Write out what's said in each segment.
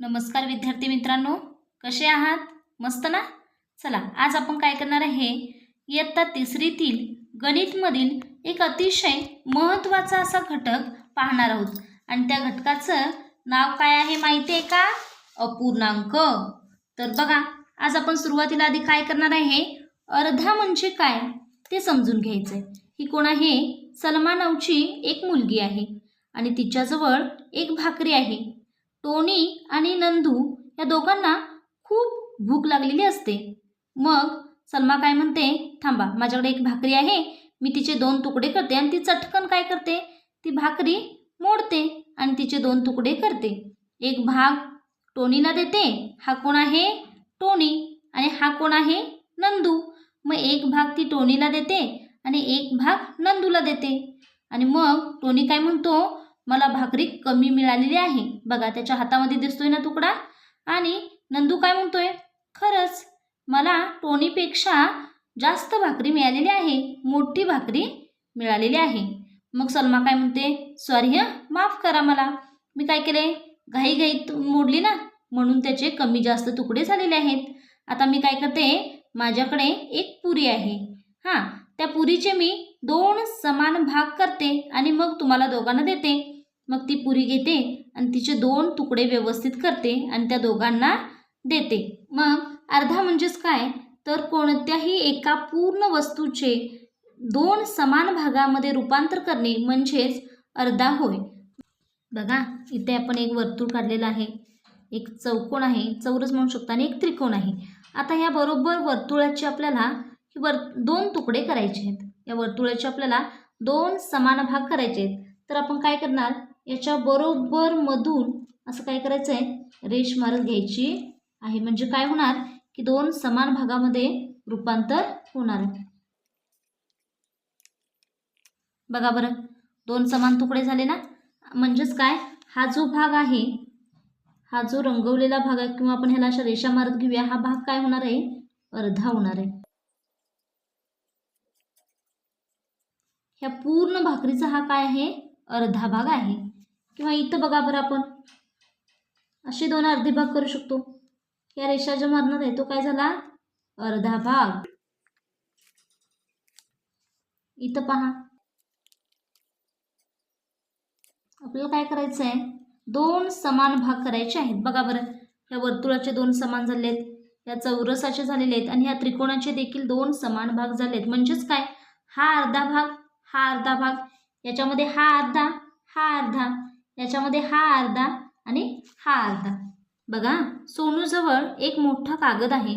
नमस्कार विद्यार्थी मित्रांनो कसे आहात? मस्त ना? चला आज आपण काय करणार आहे? इयत्ता तिसरीतील गणितमधील एक अतिशय महत्त्वाचा असा घटक पाहणार आहोत. आणि त्या घटकाचं नाव काय आहे माहिती आहे का? अपूर्णांक. तर बघा आज आपण सुरुवातीला आधी काय करणार आहे? अर्धा म्हणजे काय? ते समजून घ्यायचं आहे ही कोण आहे? सलमा नावची एक मुलगी आहे. आणि तिच्याजवळ एक भाकरी आहे. टोनी आणि नंदू या दोघांना खूप भूक लागलेली असते. मग सलमा काय म्हणते थांबा माझ्याकडे एक भाकरी आहे. मी तिचे दोन तुकडे करते आणि ती चटकन काय करते? ती भाकरी मोडते आणि तिचे दोन तुकडे करते. एक भाग टोनीला देते हा कोण आहे? टोनी. आणि हा कोण आहे? नंदू. मग एक भाग ती टोनीला देते आणि एक भाग नंदूला देते. आणि मग टोनी काय म्हणतो मला भाकरी कमी मिळालेली आहे. बघा त्याच्या हातामध्ये दिसतोय ना तुकडा? आणि नंदू काय म्हणतोय? खरंच मला टोनीपेक्षा जास्त भाकरी मिळालेली आहे. मोठी भाकरी मिळालेली आहे. मग सलमा काय म्हणते? सॉरी हं माफ करा मला. मी काय केले घाईघाईत मोडली ना म्हणून त्याचे कमी जास्त तुकडे झालेले आहेत. आता मी काय करते? माझ्याकडे एक पुरी आहे. हां त्या पुरीचे मी दोन समान भाग करते आणि मग तुम्हाला दोघांना देते. मग ती पुरी घेते आणि तिचे दोन तुकडे व्यवस्थित करते आणि त्या दोघांना देते. मग अर्धा म्हणजेच काय? तर कोणत्याही एका पूर्ण वस्तूचे दोन समान भागामध्ये रूपांतर करणे म्हणजेच अर्धा होय. बघा इथे आपण एक वर्तुळ काढलेलं आहे. एक चौकोन आहे. चौरस म्हणू शकतो आणि एक त्रिकोण आहे. आता ह्या बरोबर वर्तुळाचे आपल्याला वर दोन तुकडे करायचे आहेत. या वर्तुळाचे आपल्याला दोन समान भाग करायचे आहेत. तर आपण काय करणार? याच्या बरोबर मधून असं काय करायचं आहे रेष मारत घ्यायची आहे. म्हणजे काय होणार? की दोन समान भागामध्ये रूपांतर होणार आहे. बघा बरं. दोन समान तुकडे झाले ना? म्हणजेच काय? हा जो भाग आहे हा जो रंगवलेला भाग आहे किंवा आपण ह्याला अशा रेषा मारत घेऊया हा भाग काय होणार आहे? अर्धा होणार आहे. ह्या पूर्ण भाकरीचा हा काय आहे? अर्धा भाग आहे. किंवा इथं बघा बरं आपण. असे दोन अर्धे भाग करू शकतो. या रेषा जो मारणार आहे तो काय झाला? अर्धा भाग. इथं पहा. आपल्याला काय करायचं आहे दोन समान भाग करायचे आहेत. बघा बरं या वर्तुळाचे दोन समान झाले आहेत या चौरसाचे झालेले आहेत आणि ह्या त्रिकोणाचे देखील दोन समान भाग झाले आहेत म्हणजेच काय? हा अर्धा भाग हा अर्धा भाग. याच्यामध्ये हा अर्धा हा अर्धा. याच्यामध्ये हा अर्धा आणि हा अर्धा. बघा सोनूजवळ एक मोठा कागद आहे.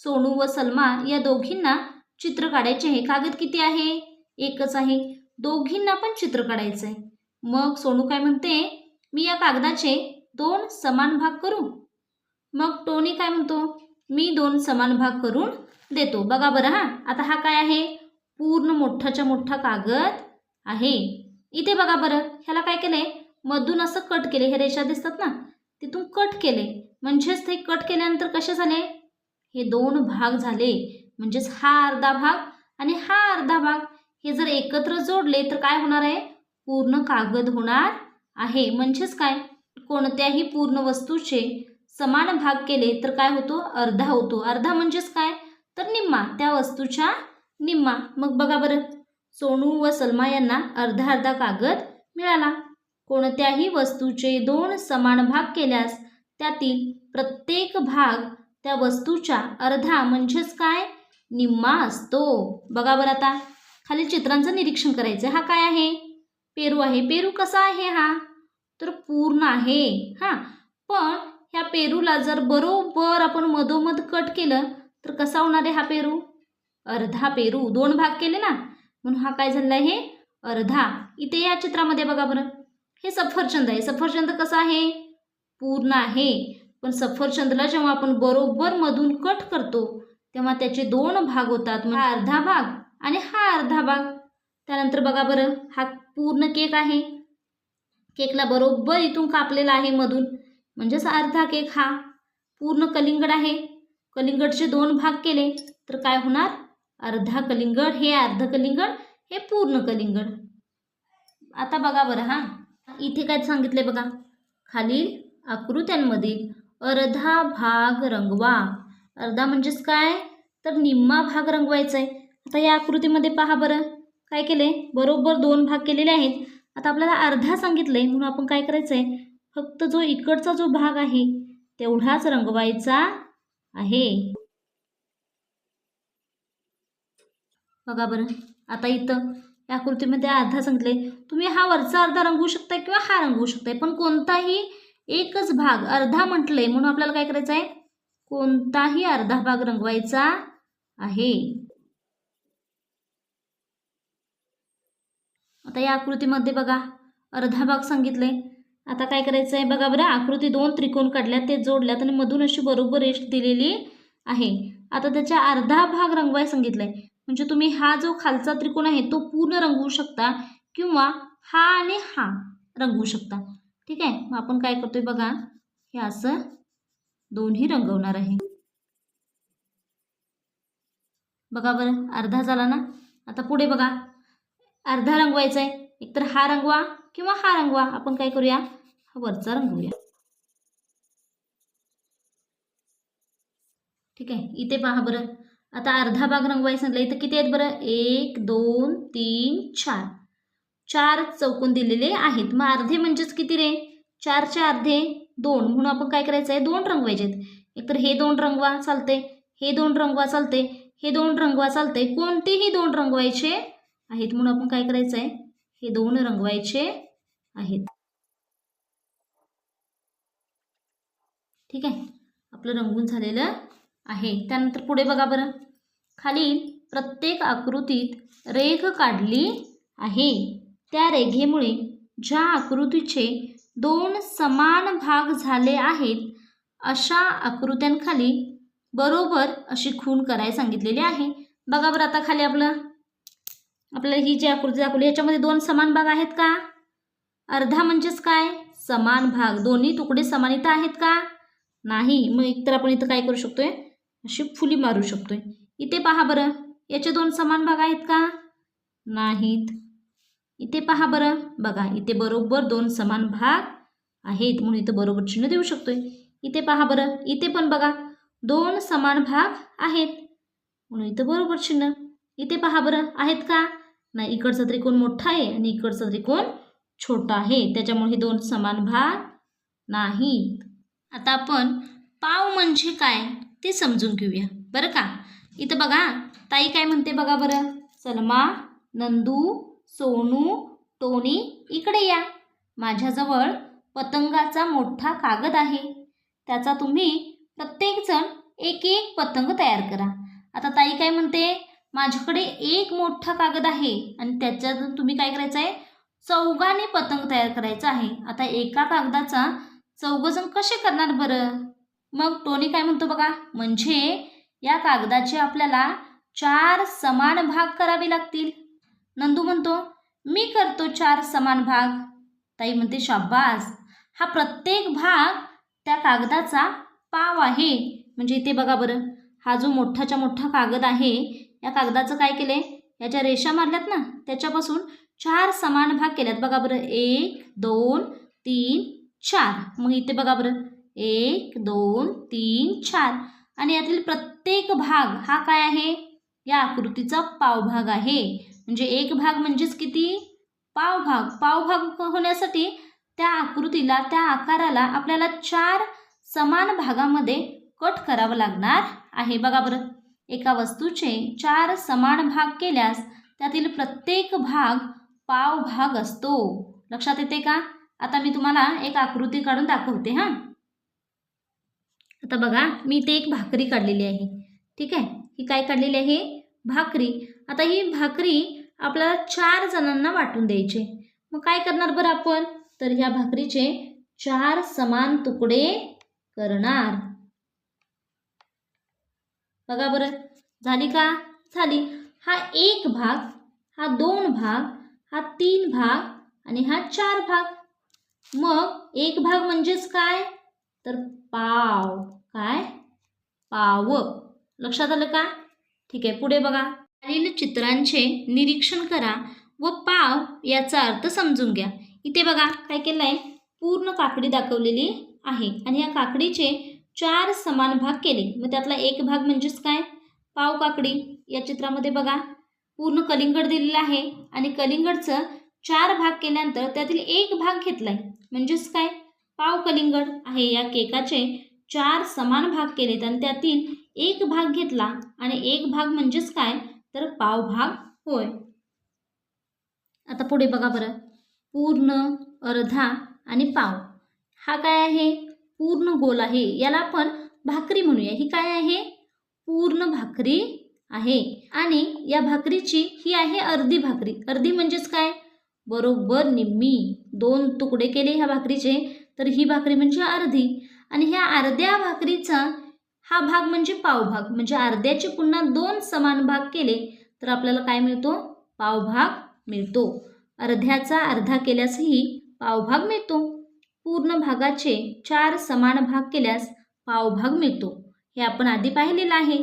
सोनू व सलमा या दोघींना चित्र काढायचे आहे. कागद किती आहे? एकच आहे. दोघींना पण चित्र काढायचं आहे मग सोनू काय म्हणते? मी या कागदाचे दोन समान भाग करू? मग टोनी काय म्हणतो? मी दोन समान भाग करून देतो. बघा बरं हां. आता हा काय आहे? पूर्ण मोठाच्या मोठा कागद आहे. इथे बघा बरं ह्याला काय केलं आहे मधून असं कट केले. हे रेषा दिसतात ना? तिथून कट केले. म्हणजेच ते कट केल्यानंतर कसे झाले? हे दोन भाग झाले. म्हणजेच हा अर्धा भाग आणि हा अर्धा भाग. हे जर एकत्र जोडले तर काय होणार आहे? पूर्ण कागद होणार आहे. म्हणजेच काय? कोणत्याही पूर्ण वस्तूचे समान भाग केले तर काय होतो? अर्धा होतो. अर्धा म्हणजेच काय? तर निम्मा. त्या वस्तूच्या निम्मा. मग बघा बरं. सोनू व सलमा यांना अर्धा अर्धा कागद मिळाला. कोणत्याही वस्तूचे दोन समान भाग केल्यास त्यातील प्रत्येक भाग त्या वस्तूच्या अर्धा म्हणजेच काय? निम्मा असतो. बघा बरं आता. खालील चित्रांचं निरीक्षण करायचं. हा काय आहे? पेरू आहे. पेरू कसा आहे हा? तर पूर्ण आहे. हां. पण ह्या पेरूला जर बरोबर आपण मधोमध कट केलं तर कसा होणार आहे हा पेरू? अर्धा पेरू. दोन भाग केले ना? म्हणून हा काय झाला आहे? अर्धा. इथे या चित्रामध्ये बघा बरं. हे सफरचंद आहे. सफरचंद कसं आहे? पूर्ण आहे. पण सफरचंदला जेव्हा आपण बरोबर मधून कट करतो तेव्हा त्याचे दोन भाग होतात. मग हा अर्धा भाग आणि हा अर्धा भाग. त्यानंतर बघा बरं हा पूर्ण केक आहे. केकला बरोबर इथून कापलेला आहे मधून. म्हणजेच अर्धा केक हा पूर्ण कलिंगड आहे. कलिंगडचे दोन भाग केले तर काय होणार? अर्धा कलिंगड हे अर्ध कलिंगड हे पूर्ण कलिंगड. आता बघा बरं हां. इथे काय सांगितले बघा. खालील आकृत्यांमधील अर्धा भाग रंगवा. अर्धा म्हणजेच काय? तर निम्मा भाग रंगवायचा आहे आता या आकृतीमध्ये पहा बरं. काय केले बरोबर दोन भाग केलेले आहेत. आता आपल्याला अर्धा सांगितलं आहे म्हणून आपण काय करायचं आहे फक्त जो इकडचा जो भाग आहे तेवढाच रंगवायचा आहे. बघा बरं. आता इथं या आकृतीमध्ये अर्धा सांगितले. तुम्ही हा वरचा अर्धा रंगवू शकताय किंवा हा रंगवू शकताय पण कोणताही एकच भाग अर्धा म्हटलंय म्हणून आपल्याला काय करायचं आहे? कोणताही अर्धा भाग रंगवायचा आहे. आता या आकृतीमध्ये बघा अर्धा भाग सांगितले. आता काय करायचं आहे बघा बरं आकृती दोन त्रिकोण काढल्यात ते जोडल्यात आणि मधून अशी बरोबर रेष दिलेली आहे. आता त्याच्या अर्धा भाग रंगवाय सांगितलंय. म्हणजे तुम्ही हा जो खालचा त्रिकोण आहे तो पूर्ण रंगवू शकता किंवा हा आणि हा रंगवू शकता. ठीक आहे? मग आपण काय करतोय बघा हे असं दोन्ही रंगवणार आहे. बघा बरं अर्धा झाला ना? आता पुढे बघा. अर्धा रंगवायचा आहे. एकतर हा रंगवा किंवा हा रंगवा. आपण काय करूया? हा वरचा रंगवूया. ठीक आहे? इथे पहा बरं. आता अर्धा भाग रंगवायचं सांगितलं इथं किती आहेत बरं? एक दोन तीन चार. चार चौकोन दिलेले आहेत. मग अर्धे म्हणजेच किती रे? चारचे अर्धे दोन. म्हणून आपण काय करायचं आहे? दोन रंगवायचे आहेत. एकतर हे दोन रंगवा चालते हे दोन रंगवा चालते हे दोन रंगवा चालते कोणतेही दोन रंगवायचे आहेत. म्हणून आपण काय करायचं आहे? हे दोन रंगवायचे आहेत. ठीक आहे? आपलं रंगून झालेलं आहे. त्यानंतर पुढे बघा बरं. खाली प्रत्येक आकृतीत रेघ काढली आहे. त्या रेघेमुळे ज्या आकृतीचे दोन समान भाग झाले आहेत अशा आकृत्यांखाली बरोबर अशी खून करायला सांगितलेली आहे. बघा बरं आता खाली आपलं. आपल्याला ही जी आकृती दाखवली याच्यामध्ये दोन समान भाग आहेत का? अर्धा म्हणजेच काय? समान भाग. दोन्ही तुकडे समान इथं आहेत का? नाही. मग एकतर आपण इथं काय करू शकतोय? अशी फुली मारू शकतोय. इथे पहा बरं. याचे दोन समान भाग आहेत का? नाहीत. इथे पहा बरं. बघा इथे बरोबर दोन समान भाग आहेत म्हणून इथं बरोबर चिन्ह देऊ शकतोय. इथे पहा बरं. इथे पण बघा दोन समान भाग आहेत म्हणून इथं बरोबर चिन्ह. इथे पहा बरं. आहेत का? नाही इकडचा त्रिकोण मोठा आहे आणि इकडचा त्रिकोण छोटा आहे. त्याच्यामुळे हे दोन समान भाग नाहीत. आता आपण पाव म्हणजे काय ते समजून घेऊया. बरं का? इथं बघा ताई काय म्हणते बघा बरं. सलमा नंदू सोनू टोनी इकडे या. माझ्याजवळ पतंगाचा मोठा कागद आहे. त्याचा तुम्ही प्रत्येकजण एक एक पतंग तयार करा. आता ताई काय म्हणते माझ्याकडे एक मोठा कागद आहे आणि त्याच्यातून तुम्ही काय करायचं आहे चौघाने पतंग तयार करायचा आहे. आता एका कागदाचा चौघजण कसे करणार बरं? मग टोनी काय म्हणतो बघा म्हणजे या कागदाचे आपल्याला चार समान भाग करावे लागतील. नंदू म्हणतो मी करतो चार समान भाग. ताई म्हणते शाब्बास हा प्रत्येक भाग त्या कागदाचा पाव आहे. म्हणजे इथे बघा बरं हा जो मोठाच्या मोठा कागद आहे या कागदाचं काय केलंय? याच्या रेषा मारल्यात ना त्याच्यापासून चार समान भाग केल्यात. बघा बरं एक दोन तीन चार. मग इथे बघा बरं एक दोन तीन चार. आणि यातील प्रत्येक भाग हा काय आहे? या आकृतीचा पावभाग आहे. म्हणजे एक भाग म्हणजेच किती? पावभाग. पावभाग होण्यासाठी त्या आकृतीला त्या आकाराला आपल्याला चार समान भागामध्ये कट करावं लागणार आहे. बघा बरं. एका वस्तूचे चार समान भाग केल्यास त्यातील प्रत्येक भाग पाव भाग असतो. लक्षात येते का? आता मी तुम्हाला एक आकृती काढून दाखवते हां. आता बघा मी इथे एक भाकरी काढलेली आहे. ठीक आहे? ही काय काढलेली आहे? भाकरी. आता ही भाकरी आपल्याला चार जणांना वाटून द्यायची. मग काय करणार बरं आपण? तर ह्या भाकरीचे चार समान तुकडे करणार. बघा बरं. झाली का? झाली. हा एक भाग हा दोन भाग हा तीन भाग आणि हा चार भाग. मग एक भाग म्हणजेच काय? तर पाव. काय? पाव. लक्षात आलं का? ठीक आहे पुढे बघा. खालील चित्रांचे निरीक्षण करा व पाव याचा अर्थ समजून घ्या. इथे बघा काय केलं आहे पूर्ण काकडी दाखवलेली आहे आणि या काकडीचे चार समान भाग केले. मग त्यातला एक भाग म्हणजेच काय? पाव काकडी. या चित्रामध्ये बघा पूर्ण कलिंगड दिलेलं आहे आणि कलिंगडचं चार भाग केल्यानंतर त्यातील एक भाग घेतलाय. म्हणजेच काय? पाव कलिंगड आहे. या केकाचे चार समान भाग केलेत आणि त्यातील एक भाग घेतला आणि एक भाग म्हणजेच काय? तर पाव भाग होय. आता पुढे बघा बरं. पूर्ण अर्धा आणि पाव. हा काय आहे? पूर्ण गोल आहे. याला आपण भाकरी म्हणूया. ही काय आहे? पूर्ण भाकरी आहे. आणि या भाकरीची ही आहे अर्धी भाकरी. अर्धी म्हणजेच काय? बरोबर निम्मी. दोन तुकडे केले ह्या भाकरीचे. तर ही भाकरी म्हणजे अर्धी. आणि ह्या अर्ध्या भाकरीचा हा भाग म्हणजे पावभाग म्हणजे अर्ध्याचे पुन्हा दोन समान भाग केले तर आपल्याला काय मिळतो? पावभाग मिळतो. अर्ध्याचा अर्धा केल्यासही पावभाग मिळतो. पूर्ण भागाचे चार समान भाग केल्यास पावभाग मिळतो. हे आपण आधी पाहिलेलं आहे.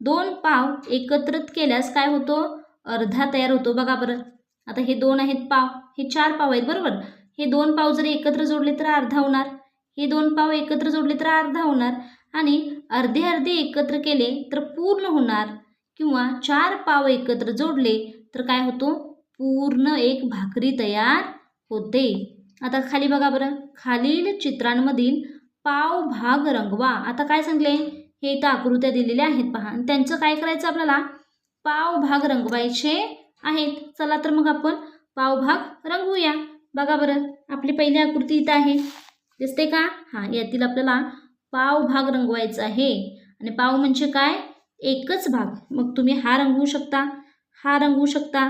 दोन पाव एकत्रित केल्यास काय होतो? अर्धा तयार होतो. बघा बरं. आता हे दोन आहेत पाव. हे चार पाव आहेत बरोबर? हे दोन पाव जर एकत्र जोडले तर अर्धा होणार. हे दोन पाव एकत्र जोडले तर अर्धा होणार. आणि अर्धे अर्धे एकत्र केले तर पूर्ण होणार. किंवा चार पाव एकत्र जोडले तर काय होतो? पूर्ण एक भाकरी तयार होते. आता खाली बघा बरं. खालील चित्रांमधील पाव भाग रंगवा. आता काय सांगले? हे इथं आकृत्या दिलेल्या आहेत पहा. आणि त्यांचं काय करायचं आपल्याला? पाव भाग रंगवायचे आहेत. चला तर मग आपण पाव भाग रंगवूया. बघा बरं आपली पहिली आकृती इथं आहे. दिसते का? हां यातील आपल्याला पाव भाग रंगवायचा आहे. आणि पाव म्हणजे काय? एकच भाग. मग तुम्ही हा रंगवू शकता हा रंगवू शकता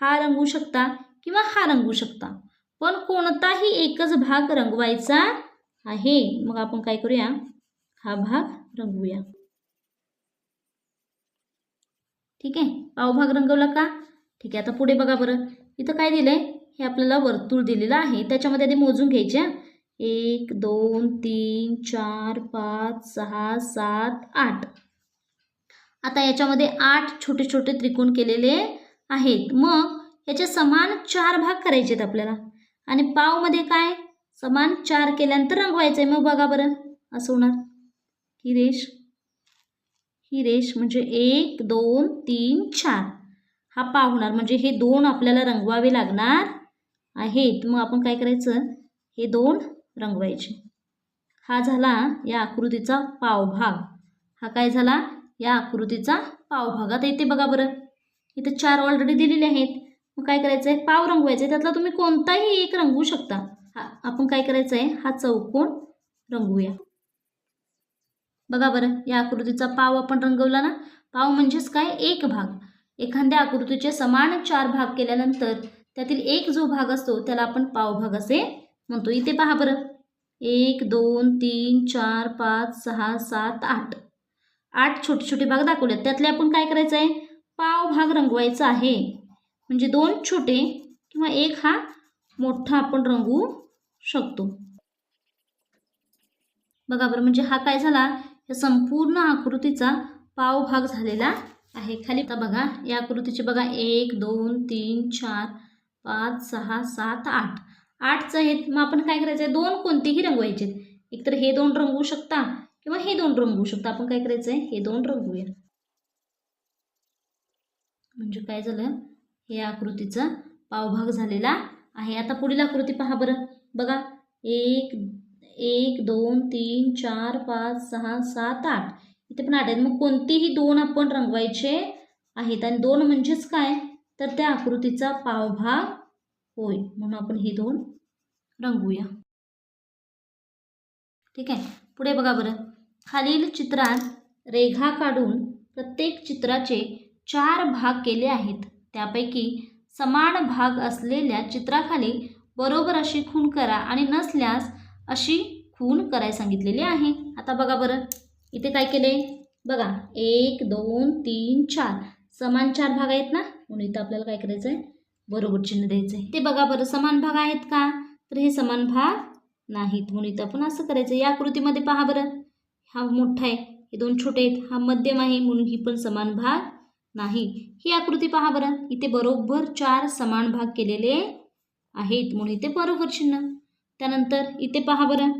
हा रंगवू शकता किंवा हा रंगवू शकता. पण कोणताही एकच भाग रंगवायचा आहे. मग आपण काय करूया? हा भाग रंगवूया. ठीक आहे? पावभाग रंगवला का? ठीक आहे आता पुढे बघा बरं. इथं काय दिलं आहे हे आपल्याला वर्तुळ दिलेलं आहे. त्याच्यामध्ये आधी मोजून घ्यायचे एक दोन तीन चार पाच सहा सात आठ. आता याच्यामध्ये आठ छोटे छोटे त्रिकोण केलेले आहेत. मग याचे समान चार भाग करायचे आहेत आपल्याला. आणि पावमध्ये काय? समान चार केल्यानंतर रंगवायचं आहे मग बघा बरं असं होणार. ही रेष. ही रेष म्हणजे एक दोन तीन चार. हा पाव होणार. म्हणजे हे दोन आपल्याला रंगवावे लागणार आहेत. मग आपण काय करायचं? हे दोन रंगवायचे. हा झाला या आकृतीचा पावभाग. हा काय झाला? या आकृतीचा पावभाग. आता इथे बघा बरं. इथे चार ऑलरेडी दिलेले आहेत. मग काय करायचं आहे पाव रंगवायचा आहे त्यातला तुम्ही कोणताही एक रंगवू शकता. हा आपण काय करायचं आहे हा चौकोन रंगवूया. बघा बरं या आकृतीचा पाव आपण रंगवला ना? पाव म्हणजेच काय? एक भाग. एखाद्या आकृतीचे समान चार भाग केल्यानंतर त्यातील एक जो भाग असतो त्याला आपण पावभाग असे म्हणतो. इथे पहा बरं. एक दोन तीन चार पाच सहा सात आठ. आठ छोटे छोटे भाग दाखवलेत. त्यातले आपण काय करायचं आहे? पाव भाग रंगवायचा आहे. म्हणजे दोन छोटे किंवा एक हा मोठा आपण रंगवू शकतो. बघा बरं म्हणजे हा काय झाला? या संपूर्ण आकृतीचा पाव भाग झालेला आहे. खाली आता बघा या आकृतीचे बघा. एक दोन तीन चार पाच सहा सात आठ. आठचं आहेत मग आपण काय करायचं आहे दोन कोणतेही रंगवायचे एकतर हे दोन रंगवू शकता किंवा हे दोन रंगवू शकता. आपण काय करायचं आहे हे दोन रंगवूया म्हणजे काय झालं? हे आकृतीचा पावभाग झालेला आहे. आता पुढील आकृती पहा बरं. बघा. एक एक दोन तीन चार पाच सहा सात आठ. इथे पण आठ आहेत. मग कोणतेही दोन आपण रंगवायचे आहेत. आणि दोन म्हणजेच काय? तर त्या आकृतीचा पावभाग होय. म्हणून आपण हे दोन रंगवूया ठीक आहे? पुढे बघा बरं. खालील चित्रात रेघा काढून प्रत्येक चित्राचे चार भाग केले आहेत. त्यापैकी समान भाग असलेल्या चित्राखाली बरोबर अशी खूण करा आणि नसल्यास अशी खूण करायला सांगितलेली आहे. आता बघा बरं. इथे काय केले? बघा. एक दोन तीन चार. समान चार भाग आहेत ना? म्हणून इथं आपल्याला काय करायचं आहे बरोबर चिन्ह द्यायचं आहे ते बघा बरं समान भाग आहेत का? तर हे समान भाग नाहीत. म्हणून इथं आपण असं करायचं या आकृतीमध्ये पहा बरं. हा मोठा आहे. हे दोन छोटे आहेत. हा मध्यम आहे. म्हणून ही पण समान भाग नाही. ही आकृती पहा बरं. इथे बरोबर चार समान भाग केलेले आहेत. म्हणून इथे बरोबर चिन्ह. त्यानंतर इथे पहा बरं.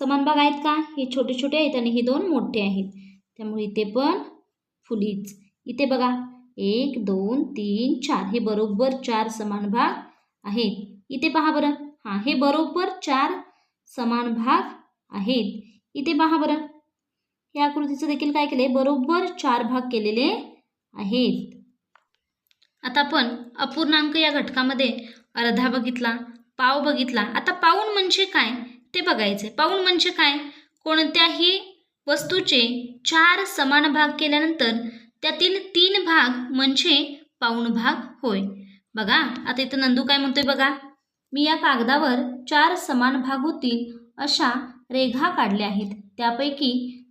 समान भाग आहेत का? हे छोटे छोटे आहेत आणि हे दोन मोठे आहेत. त्यामुळे इथे पण फुलीच. इथे बघा. एक दोन तीन चार. हे बरोबर चार समान भाग आहेत. इथे पहा बरं. हां हे बरोबर चार समान भाग आहेत. इथे पहा बरं. या आकृतीचं देखील काय केले बरोबर चार भाग केलेले आहेत. आता आपण अपूर्णांक या घटकामध्ये अर्धा बघितला पाव बघितला. आता पाऊण म्हणजे काय? ते बघायचे पाऊण म्हणजे काय? कोणत्याही वस्तूचे चार समान भाग केल्यानंतर त्यातील तीन भाग म्हणजे पाऊण भाग होय. बघा आता इथं नंदू काय म्हणतोय बघा. मी या कागदावर चार समान भाग होतील अशा रेघा काढल्या आहेत. त्यापैकी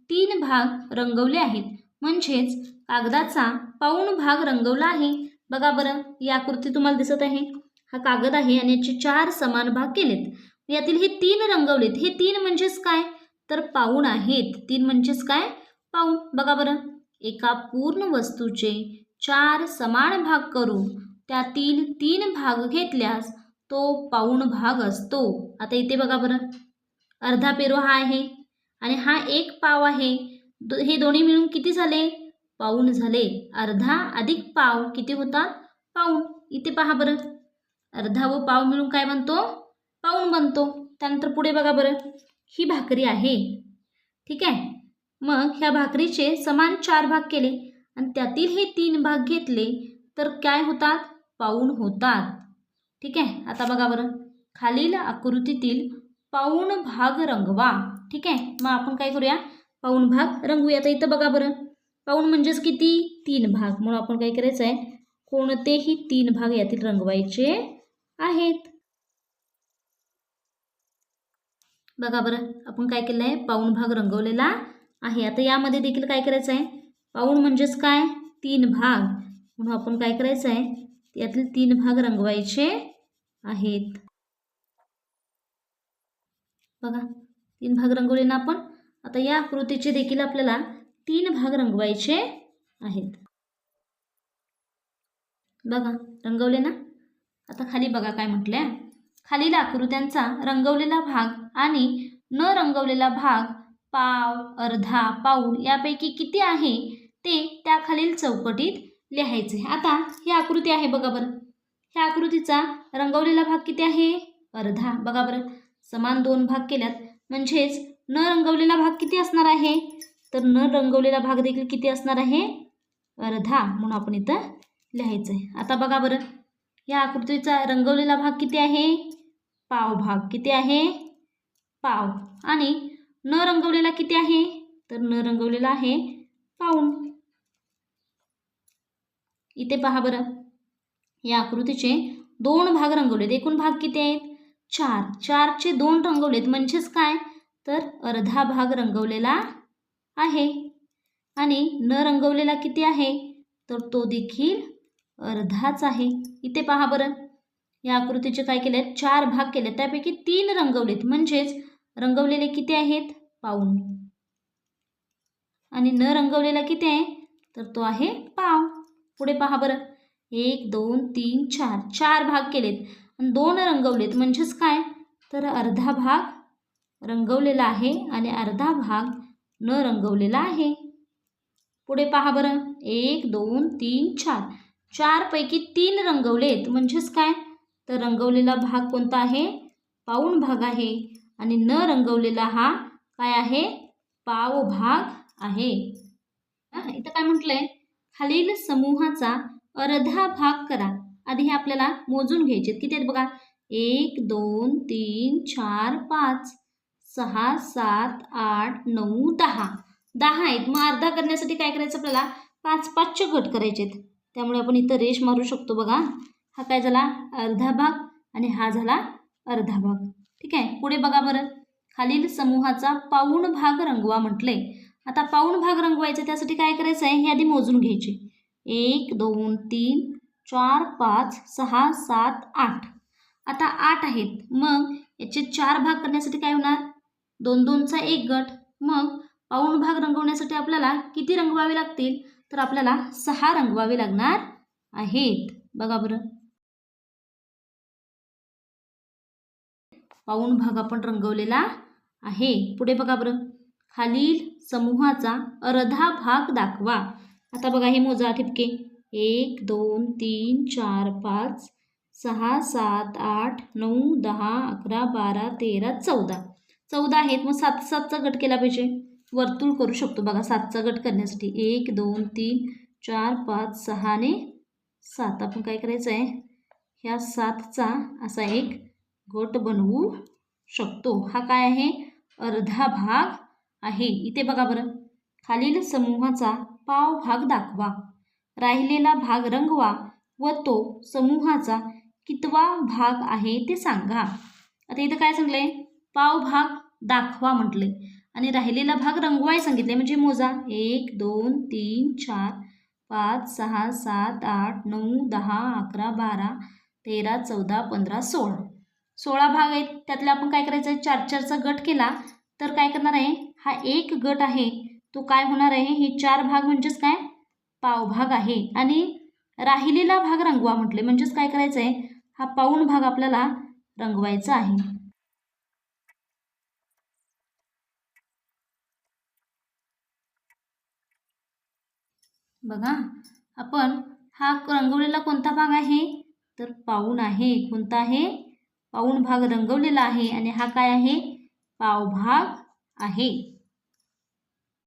तीन भाग रंगवले आहेत. म्हणजेच कागदाचा पाऊण भाग रंगवला आहे. बघा बरं ही आकृती तुम्हाला दिसत आहे. हा कागद आहे आणि याचे चार समान भाग केलेत. यातील हे तीन रंगवलेत. हे तीन म्हणजेच काय? तर पाऊण आहेत. तीन म्हणजेच काय? पाऊण. बघा बरं. एका पूर्ण वस्तूचे चार समान भाग करून त्यातील तीन भाग घेतल्यास तो पाऊण भाग असतो. आता इथे बघा बरं. अर्धा पेरो हा आहे आणि हा एक पाव आहे. दो हे दोन्ही मिळून किती झाले? पाऊण झाले. अर्धा अधिक पाव किती होतात पाऊण. इथे पहा बरं. अर्धा व पाव मिळून काय बनतो? पाऊण बनतो. त्यानंतर पुढे बघा बरं. ही भाकरी आहे. ठीक आहे? मग ह्या भाकरीचे समान चार भाग केले आणि त्यातील हे तीन भाग घेतले तर काय होतात? पाऊण होतात. ठीक आहे? आता बघा बरं. खालील आकृतीतील पाऊण भाग रंगवा. ठीक आहे? मग आपण काय करूया? पाऊण भाग रंगवूया तर इथं बघा बरं. पाऊण म्हणजेच किती? तीन भाग. म्हणून आपण काय करायचं आहे कोणतेही तीन भाग यातील रंगवायचे आहेत. बघा बरं. आपण काय केलं आहे पाऊण भाग रंगवलेला आहे. आता यामध्ये देखील काय करायचं आहे? पाऊण म्हणजेच काय? तीन भाग. म्हणून आपण काय करायचं आहे? यातील तीन भाग रंगवायचे आहेत. बघा तीन भाग रंगवले ना आपण? आता या आकृतीचे देखील आपल्याला तीन भाग रंगवायचे आहेत. बघा रंगवले ना? आता खाली बघा काय म्हटलंय. खालील आकृत्यांचा रंगवलेला भाग आणि न रंगवलेला भाग पाव अर्धा पाऊल यापैकी किती आहे ते त्याखालील चौकटीत लिहायचे. आता ही आकृती आहे बघा बरं. ह्या आकृतीचा रंगवलेला भाग किती आहे? अर्धा. बघा बरं. समान दोन भाग केल्यात. म्हणजेच न रंगवलेला भाग किती असणार आहे? तर न रंगवलेला भाग देखील किती असणार आहे? अर्धा. म्हणून आपण इथं लिहायचं आहे. आता बघा बरं. या आकृतीचा रंगवलेला भाग किती आहे? पाव भाग किती आहे? पाव. आणि न रंगवलेला किती आहे? तर न रंगवलेला आहे पाऊण. इथे पहा बरं. या आकृतीचे दोन भाग रंगवलेत. एकूण भाग किती आहेत? चार. चारचे दोन रंगवलेत. म्हणजेच काय? तर अर्धा भाग रंगवलेला आहे. आणि न रंगवलेला किती आहे? तर तो देखील अर्धाच आहे. इथे पहा बरं. या आकृतीचे काय केले आहेत चार भाग केले त्यापैकी तीन रंगवलेत. म्हणजेच रंगवलेले किती आहेत? पाऊण आणि न रंगवलेला किती आहे? तर तो आहे पाव. पुढे पहा बरं. एक दोन तीन चार. चार भाग केलेत. आणि दोन रंगवलेत. म्हणजेच काय? तर अर्धा भाग रंगवलेला आहे आणि अर्धा भाग न रंगवलेला आहे. पुढे पहा बरं. एक दोन तीन चार. चारपैकी तीन रंगवलेत. म्हणजेच काय? तर रंगवलेला भाग कोणता आहे? पाऊण भाग आहे. आणि न रंगवलेला हा काय आहे? पाव भाग आहे. इथं काय म्हटलंय? खालील समूहाचा अर्धा भाग करा. आधी हे आपल्याला मोजून घ्यायचे किती आहेत बघा? एक दोन तीन चार पाच सहा सात आठ नऊ दहा. दहा आहेत. मग अर्धा करण्यासाठी काय करायचं आपल्याला? पाच पाचचे गट करायचे आहेत. त्यामुळे आपण इथं रेश मारू शकतो बघा. हा काय झाला? अर्धा भाग आणि हा झाला अर्धा भाग. ठीक आहे? पुढे बघा बरं. खालील समूहाचा पाऊण भाग रंगवा म्हटले. आता पाऊण भाग रंगवायचे त्यासाठी काय करायचं आहे? हे आधी मोजून घ्यायचे. एक दोन तीन चार पाच सहा सात आठ. आता आठ आहेत. मग याचे चार भाग करण्यासाठी काय होणार? दोन दोनचा एक गट. मग पाऊण भाग रंगवण्यासाठी आपल्याला किती रंगवावे लागतील? तर आपल्याला सहा रंगवावे लागणार आहेत. बघा बरं. पाऊण भाग आपण रंगवलेला आहे. पुढे बघा बरं. खालील समूहाचा अर्धा भाग दाखवा. आता बघा हे मोजा ठिपके. एक दोन तीन चार पाच सहा सात आठ नऊ दहा अकरा बारा तेरा चौदा. चौदा आहेत. मग सात सातचा गट केला पाहिजे. वर्तुळ करू शकतो बघा. सातचा गट करण्यासाठी. एक दोन तीन चार पाच सहा आणि सात. आपण काय करायचं आहे? ह्या सातचा असा एक गट बनवू शकतो. हा काय आहे? अर्धा भाग आहे. इथे बघा बरं. खालील समूहाचा पाव भाग दाखवा. राहिलेला भाग रंगवा व तो समूहाचा कितवा भाग आहे ते सांगा. आता इथं काय सांगलंय? पाव भाग दाखवा म्हटले आणि राहिलेला भाग रंगवाय सांगितले म्हणजे मोजा. एक दोन तीन चार पाच सहा सात आठ नऊ दहा अकरा बारा तेरा चौदा पंधरा सोळा. सोळा भाग आहेत. त्यातला आपण काय करायचं? आहे चार चारचा गट केला. तर काय करणार आहे? हा एक गट आहे. तो काय होणार आहे? हे चार भाग म्हणजेच काय? पावभाग आहे. आणि राहिलेला भाग रंगवा म्हटले. म्हणजेच काय करायचं आहे? हा पाऊण भाग आपल्याला रंगवायचा आहे. बघा. आपण हा रंगवलेला कोणता भाग आहे? तर पाऊण आहे. कोणता आहे? पाऊण भाग रंगवलेला आहे. आणि हा काय आहे? पावभाग आहे.